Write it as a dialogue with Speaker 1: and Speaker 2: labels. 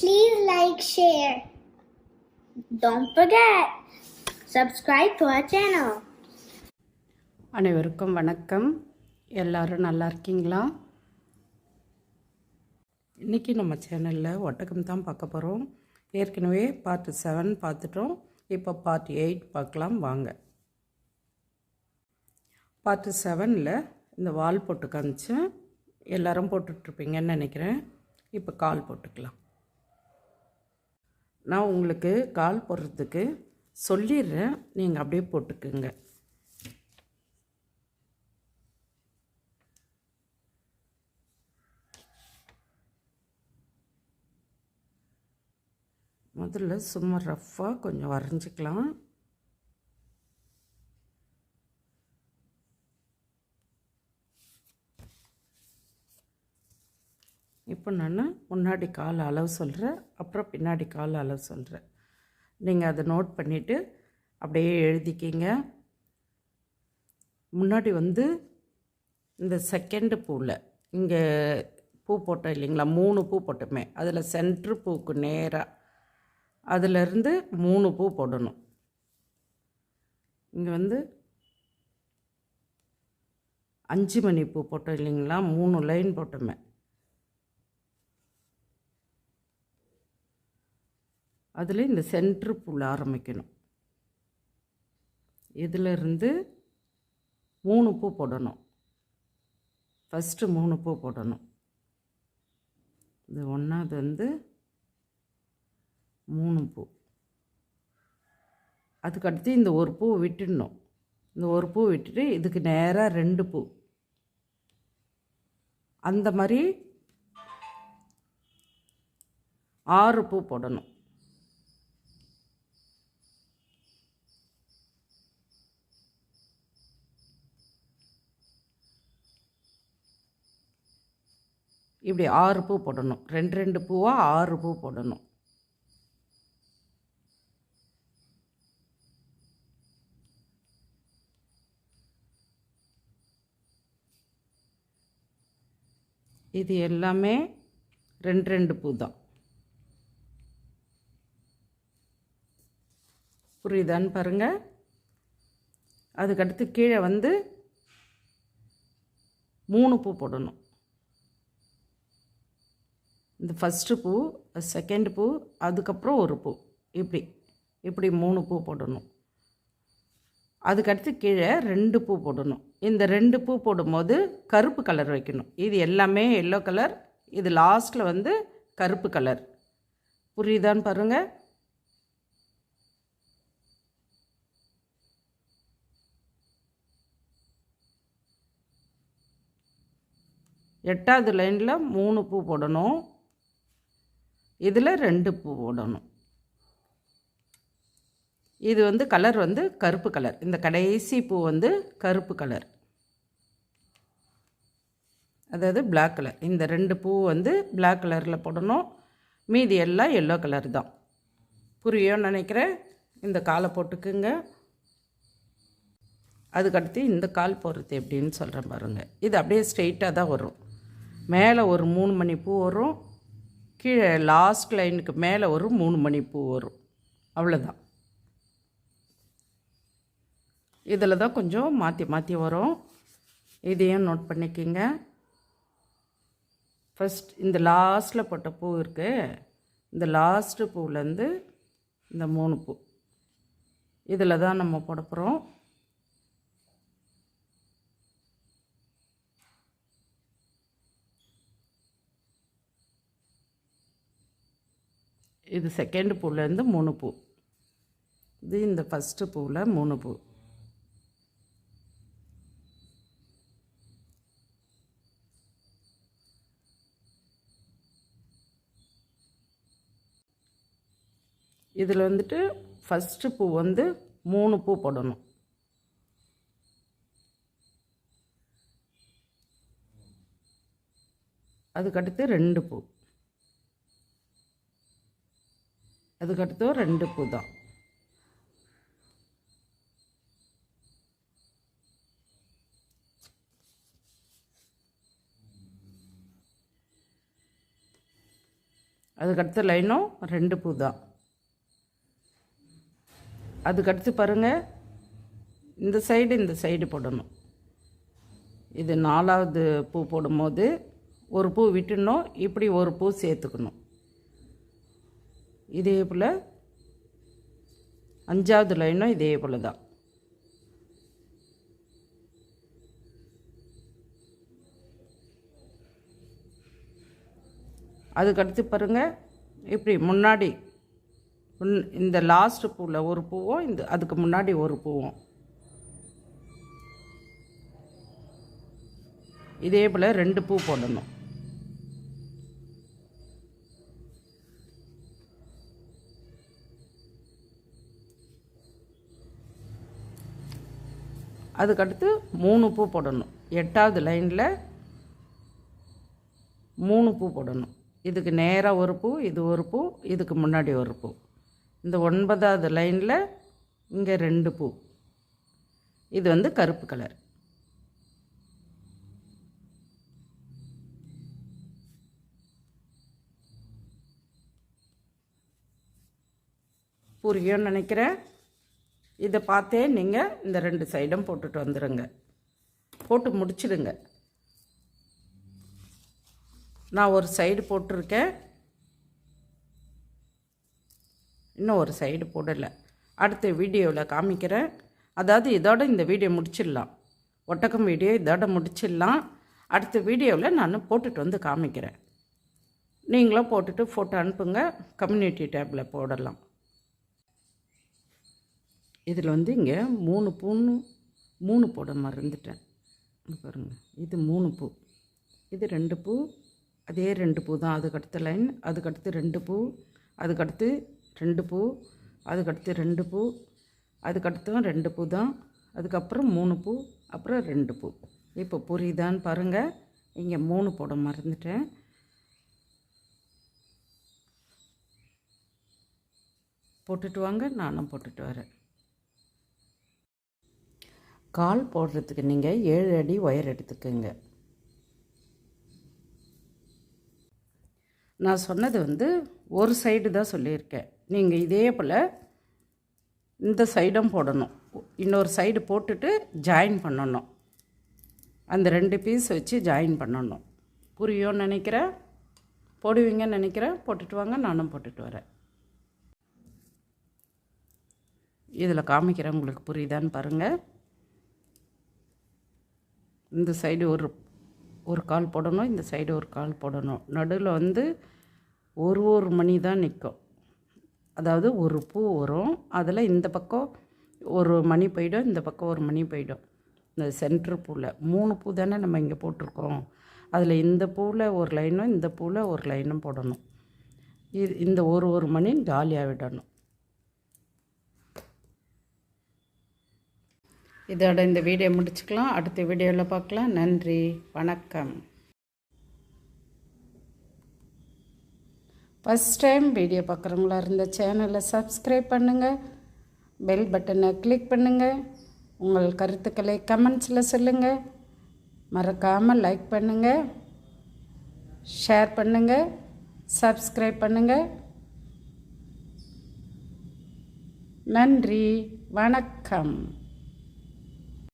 Speaker 1: Please like, share. Don't forget, subscribe to our channel.
Speaker 2: அனைவருக்கும் வணக்கம். எல்லாரும் நல்லா இருக்கீங்களா? இன்றைக்கி நம்ம சேனலில் ஒட்டகம் தான் பார்க்க போகிறோம் ஏற்கனவே பார்ட் செவன் பார்த்துட்டோம். இப்போ பார்ட் எயிட் பார்க்கலாம் வாங்க. பார்ட் செவனில் இந்த வால் போட்டு காமிச்சேன் எல்லோரும் போட்டுட்ருப்பீங்கன்னு நினைக்கிறேன். இப்போ கால் போட்டுக்கலாம். நான் உங்களுக்கு கால் போடுறதுக்கு சொல்லிடுறேன். நீங்கள் அப்படியே போட்டுக்குங்க. முதல்ல சும்மா ரஃப்பாக கொஞ்சம் வரைஞ்சிக்கலாம். இப்போ நான் முன்னாடி கால் அளவு சொல்கிறேன் அப்புறம் பின்னாடி கால் அளவு சொல்கிறேன் நீங்கள் அதை நோட் பண்ணிவிட்டு அப்படியே எழுதிக்கிங்க. முன்னாடி வந்து இந்த செகண்டு பூவில் இங்கே பூ போட்டோம் இல்லைங்களா? மூணு பூ போட்டோமே. அதில் சென்ட்ரு பூக்கு நேராக அதிலிருந்து மூணு பூ போடணும். இங்கே வந்து அஞ்சு மணி பூ போட்டோம் இல்லைங்களா? மூணு லைன் போட்டோமே. அதில் இந்த சென்ட்ரு புல் ஆரம்பிக்கணும். இதிலிருந்து மூணு பூ போடணும். ஃபஸ்ட்டு மூணு பூ போடணும். இது ஒன்றாவது வந்து மூணு பூ. அதுக்கடுத்து இந்த ஒரு பூ விட்டுடணும். இந்த ஒரு பூ விட்டுட்டு இதுக்கு நேராக ரெண்டு பூ. அந்த மாதிரி ஆறு பூ போடணும். இப்படி ஆறு பூ போடணும். ரெண்டு ரெண்டு பூவாக ஆறு பூ போடணும். இது எல்லாமே ரெண்டு ரெண்டு பூ தான். புரியுதான்னு பாருங்கள் அதுக்கடுத்து கீழே வந்து மூணு பூ போடணும். இந்த ஃபஸ்ட்டு பூ செகண்ட் பூ அதுக்கப்புறம் ஒரு பூ. இப்படி இப்படி மூணு பூ போடணும். அதுக்கடுத்து கீழே ரெண்டு பூ போடணும். இந்த ரெண்டு பூ போடும்போது கருப்பு கலர் வைக்கணும். இது எல்லாமே எல்லோ கலர் இது லாஸ்ட்டில் வந்து கருப்பு கலர் புரியுதான்னு பாருங்கள் எட்டாவது லைனில் மூணு பூ போடணும். இதில் ரெண்டு பூ போடணும். இது வந்து கலர் வந்து கருப்பு கலர். இந்த கடைசி பூ வந்து கருப்பு கலர். அதாவது பிளாக் கலர் இந்த ரெண்டு பூ வந்து பிளாக் கலரில் போடணும். மீதி எல்லாம் எல்லோ கலர் தான். புரியும் நினைக்கிறேன். இந்த காலை போட்டுக்குங்க. அதுக்கடுத்து இந்த கால் போடுறது எப்படின்னு சொல்கிறேன் பாருங்கள் இது அப்படியே ஸ்ட்ரெயிட்டாக தான் வரும். மேலே ஒரு மூணு மணி பூ வரும். கீழே லாஸ்ட் லைனுக்கு மேலே ஒரு மூணு மணி பூ வரும். அவ்வளோதான் இதில் தான் கொஞ்சம் மாற்றி மாற்றி வரும். இதையும் நோட் பண்ணிக்கிங்க. ஃபஸ்ட் இந்த லாஸ்ட்டில் போட்ட பூ இருக்குது இந்த லாஸ்ட்டு பூவிலேருந்து இந்த மூணு பூ. இதில் தான் நம்ம போட போகிறோம் இது செகண்ட் பூலேருந்து மூணு பூ. இது இந்த ஃபஸ்ட்டு பூவில் மூணு பூ. இதில் வந்துட்டு ஃபஸ்ட்டு பூ வந்து மூணு பூ போடணும். அதுக்கடுத்து ரெண்டு பூ. அதுக்கடுத்து ரெண்டு பூ தான் அதுக்கடுத்து லைனும் ரெண்டு பூ தான் அதுக்கடுத்து பாருங்கள் இந்த சைடு இந்த சைடு போடணும். இது நாலாவது பூ போடும்போது ஒரு பூ விட்டுணும் இப்படி ஒரு பூ சேர்த்துக்கணும். இதே போல் அஞ்சாவது லைனும் இதே போல் தான் அதுக்கடுத்து பாருங்கள் இப்படி முன்னாடி முன்- இந்த லாஸ்ட் பூவில் ஒரு பூவும் இந்த அதுக்கு முன்னாடி ஒரு பூவும் இதே போல் ரெண்டு பூ போடணும். அதுக்கடுத்து மூணு பூ போடணும். எட்டாவது லைனில் மூணு பூ போடணும். இதுக்கு நேராக ஒரு பூ இது ஒரு பூ இதுக்கு முன்னாடி ஒரு பூ. இந்த ஒன்பதாவது லைனில் இங்கே ரெண்டு பூ. இது வந்து கருப்பு கலர். புரியும்னு நினைக்கிறேன்? இதை பார்த்தே நீங்கள் இந்த ரெண்டு சைடும் போட்டுட்டு வந்துடுங்க போட்டு முடிச்சிடுங்க. நான் ஒரு சைடு போட்டிருக்கேன். இன்னும் ஒரு சைடு போடலை. அடுத்த வீடியோவில் காமிக்கிறேன். அதாவது இதோட இந்த வீடியோ முடிச்சிடலாம். ஒட்டக்கம் வீடியோ இதோட முடிச்சிடலாம். அடுத்த வீடியோவில் நான் போட்டுட்டு வந்து காமிக்கிறேன். நீங்களும் போட்டுட்டு ஃபோட்டோ அனுப்புங்க. கம்யூனிட்டி டேப்பில் போடலாம். இதில் வந்து இங்கே மூணு பூன்னு மூணு போட மறந்துட்டேன் பாருங்கள் பாருங்க. இது மூணு பூ. இது ரெண்டு பூ. அதே ரெண்டு பூ தான். அதுக்கடுத்த லைன். அதுக்கடுத்து ரெண்டு பூ. அதுக்கடுத்து ரெண்டு பூ. அதுக்கடுத்து ரெண்டு பூ. அதுக்கடுத்தும் ரெண்டு பூ தான். அதுக்கப்புறம் மூணு பூ. அப்புறம் ரெண்டு பூ. இப்போ புரியுதான்னு பாருங்கள் இங்கே மூணு போட மறந்துட்டேன் போட்டுட்டு வாங்க. நானும் போட்டுட்டு வரேன். கால் போடுறதுக்கு நீங்கள் ஏழு அடி ஒயர் எடுத்துக்கோங்க. நான் சொன்னது வந்து ஒரு சைடு தான் சொல்லியிருக்கேன். நீங்கள் இதே போல் இந்த சைடும் போடணும். இன்னொரு சைடு போட்டுட்டு ஜாயின் பண்ணணும். அந்த ரெண்டு பீஸ் வச்சு ஜாயின் பண்ணணும். புரியும்னு நினைக்கிறேன் போடுவீங்கன்னு நினைக்கிறேன் போட்டுட்டு வாங்க நானும் போட்டுட்டு வரேன். இதில் காமிக்கிறேன் உங்களுக்கு புரியுதான்னு பாருங்கள் இந்த சைடு ஒரு ஒரு கால் போடணும் இந்த சைடு ஒரு கால் போடணும். நடுவில் வந்து ஒரு ஒரு மணி தான் நிற்கும் அதாவது ஒரு பூ வரும் அதில் இந்த பக்கம் ஒரு மணி போயிடும் இந்த பக்கம் ஒரு மணி போயிடும். இந்த சென்ட்ரு பூவில் மூணு பூ தானே நம்ம இங்கே போட்டிருக்கோம். அதில் இந்த பூவில் ஒரு லைனும் இந்த பூவில் ஒரு லைனும் போடணும். இது இந்த ஒரு ஒரு மணி காலியாக விடணும். இதோட இந்த வீடியோ முடிச்சுக்கலாம். அடுத்த வீடியோவில் பார்க்கலாம். நன்றி. வணக்கம். ஃபஸ்ட் டைம் வீடியோ பார்க்குறவங்களா இருந்த சேனலை சப்ஸ்கிரைப் பண்ணுங்கள் பெல் பட்டனை கிளிக் பண்ணுங்கள் உங்கள் கருத்துக்களை கமெண்ட்ஸில் சொல்லுங்கள் மறக்காமல் லைக் பண்ணுங்கள் ஷேர் பண்ணுங்கள் சப்ஸ்கிரைப் பண்ணுங்கள் நன்றி. வணக்கம்.